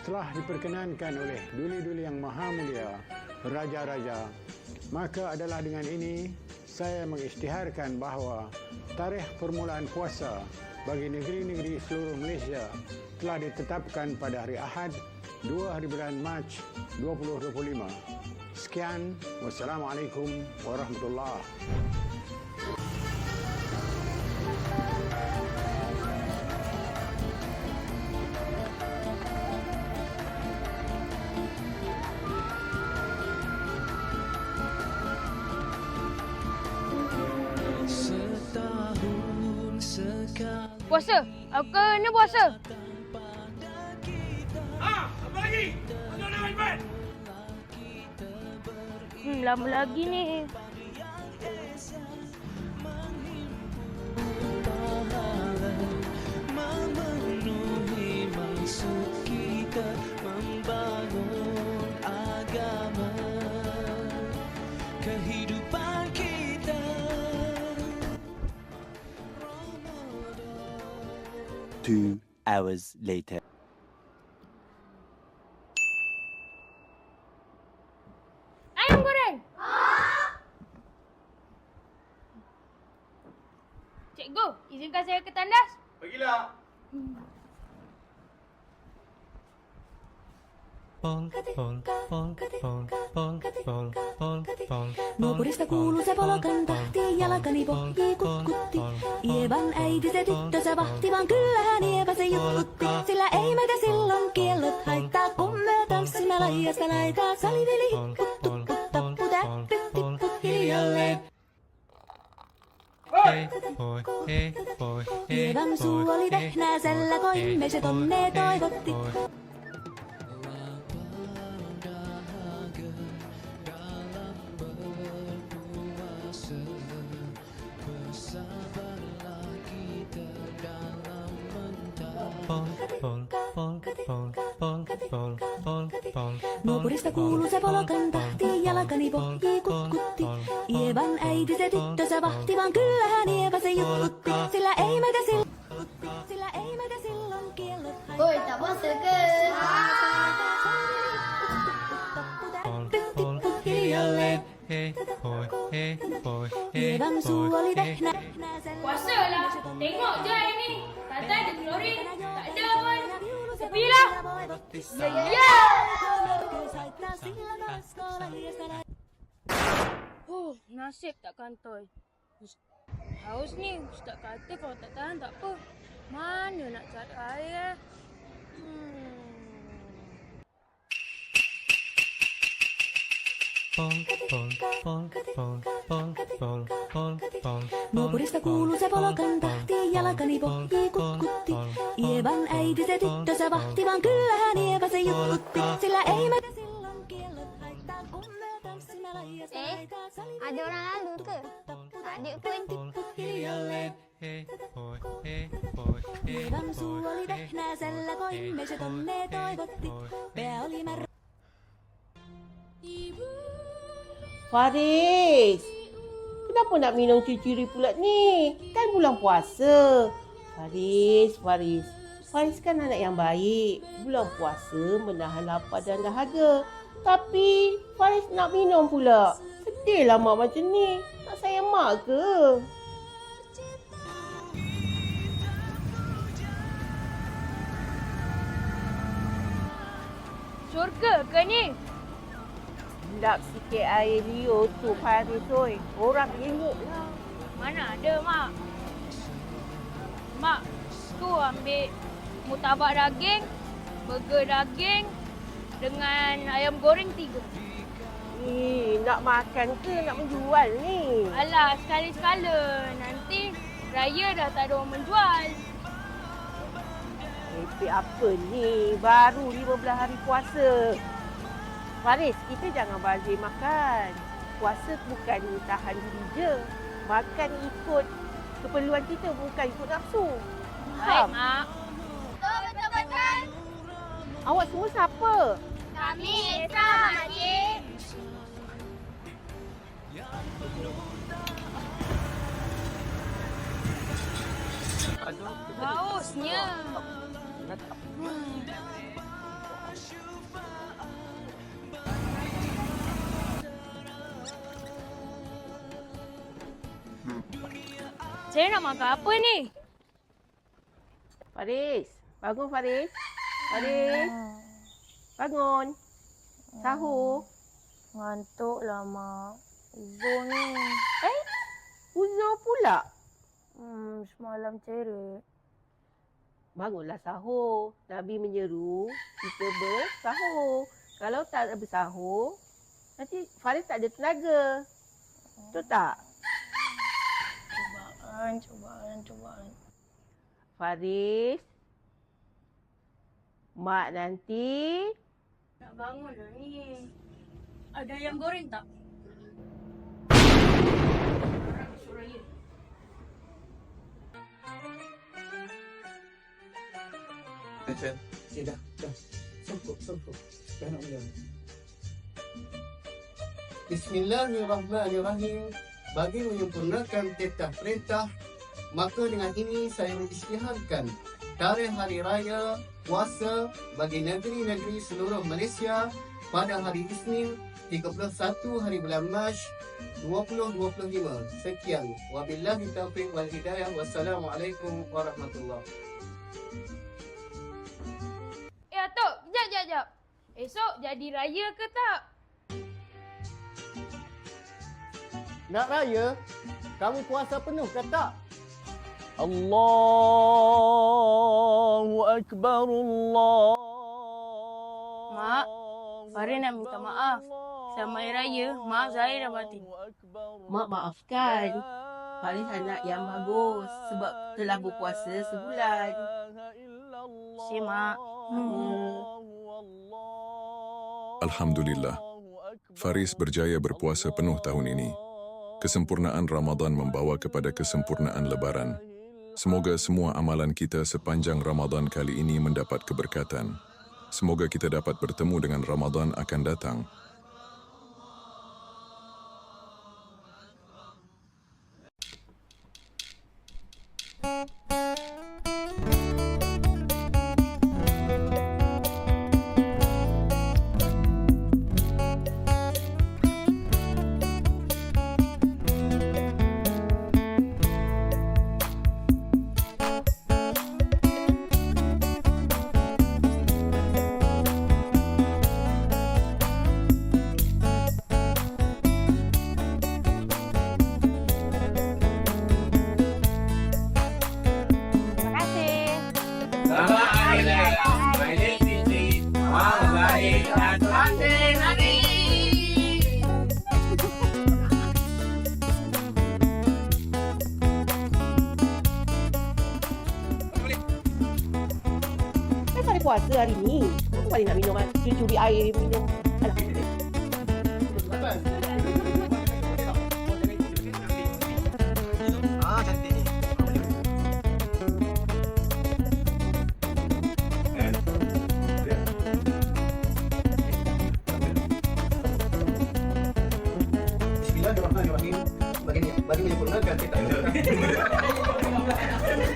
setelah diperkenankan oleh duli-duli yang maha mulia, raja-raja, maka adalah dengan ini saya mengisytiharkan bahawa tarikh permulaan puasa bagi negeri-negeri seluruh Malaysia telah ditetapkan pada hari Ahad 2 hari bulan Mac 2025. Sekian, wassalamualaikum warahmatullahi Puasa. Aku kena puasa. Ah, apa lagi? Mana nak main Hmm, lama lagi ni. Two hours later. Ayam goreng. Cikgu, izinkan saya ke tandas. Bagilah. Pol, Nukurista kuuluu se polokan tahti, jalkani pohjii kutkutti. Ievan äiti se tyttönsä vahti, vaan kyllähän Ieva se juttutti. Sillä ei meitä silloin kiellot haittaa, kun me tanssimme laijasta laitaa. Saliveli hipput, tupput, tappu, täppyt, tipput hiljalleen. Hei, hoi, hei, hoi, hei, Ievan suu oli vehnäisellä, koimme se tonne toivotti. Nukurista kuuluu se polokan tahti, jalkani pohjii kutkutti. Ievan äiti se tyttönsä vahti, vaan kyllähän Ieva se juttutti. Sillä ei meitä silloin, sillä ei meitä silloin kiellot haittaa. Oi, tak oli hoi, hei. vehnä. Puasa lah. Tengok je hari ni. Kata ada glory. Tak ada pun. Sepilah. Ya. Oh, nasib tak kantoi. Us- Haus ni, Ustaz kata kalau tak tahan tak apa. Mana nak cari air? Hmm. Naapurista kuuluu se polkan tahti, jalkani pohjii kutkutti. Ievan äiti se tyttö se vahti, vaan kyllähän Ieva se jutkutti. Sillä ei meitä silloin kiellot haittaa, kun me tanssimme laijasta laitaa. Adoraan lukö, adiokuin tippu hiljalleen. Hei hoi, hei hoi, hei hoi, hei oli hei hoi, koimme hoi, hei toivotti. hei oli hei Faris, kenapa nak minum ciri pula ni? Kan bulan puasa. Faris, Faris. Faris kan anak yang baik. Bulan puasa menahan lapar dan dahaga. Tapi Faris nak minum pula. Sedihlah mak macam ni. Tak sayang mak ke? Syurga ke ni? Hendak sikit air liur tu Faris oi. Orang tengok lah. Mana ada, Mak? Mak, tu ambil mutabak daging, burger daging dengan ayam goreng tiga. Ni nak makan ke nak menjual ni? Alah, sekali-sekala. Nanti raya dah tak ada orang menjual. Merepek apa ni? Baru 15 hari puasa. Faris, kita jangan bazir makan. Puasa bukan tahan diri je. Makan ikut keperluan kita, bukan ikut nafsu. Baik, Faham? Mak. Betul-betul. Awak semua siapa? Kami Esa, Makcik. Hausnya. Saya nak makan apa ni? Faris, bangun Faris. Faris, bangun. Sahur. Ngantuk lah, Mak. Uzur ni. Eh, uzur pula. Hmm, semalam cerit. Bangunlah sahur. Nabi menyeru kita bersahur. Kalau tak bersahur, nanti Faris tak ada tenaga. Betul tak? Cubaan, cubaan, cubaan. Faris. Mak nanti Nak bangun dah ni. Ada ayam goreng tak? Eh dah, dah. Sempuk, sempuk. Dah nak mula. Bismillahirrahmanirrahim. Bagi menyempurnakan titah perintah, maka dengan ini saya mengisytiharkan tarikh hari raya puasa bagi negeri-negeri seluruh Malaysia pada hari Isnin 31 hari bulan Mac 2025. Sekian. Wabillahi taufiq wal hidayah. Wassalamualaikum warahmatullahi Eh, Atok. Kejap, kejap, kejap. Esok jadi raya ke tak? Nak raya? Kamu puasa penuh ke tak? Allahu Akbar Allah. Mak, Farid nak minta maaf. Selamat Hari Raya, maaf Zahir dan batin. Mak maafkan. Faris anak yang bagus sebab telah berpuasa sebulan. Si Mak. Hmm. Alhamdulillah, Faris berjaya berpuasa penuh tahun ini. Kesempurnaan Ramadan membawa kepada kesempurnaan Lebaran. Semoga semua amalan kita sepanjang Ramadan kali ini mendapat keberkatan. Semoga kita dapat bertemu dengan Ramadan akan datang. Hari ni. Kenapa Faris nak minum curi-curi air minum? Alah. Ah, cantik ni. Bismillahirrahmanirrahim. Bagi bagi menyempurnakan kita.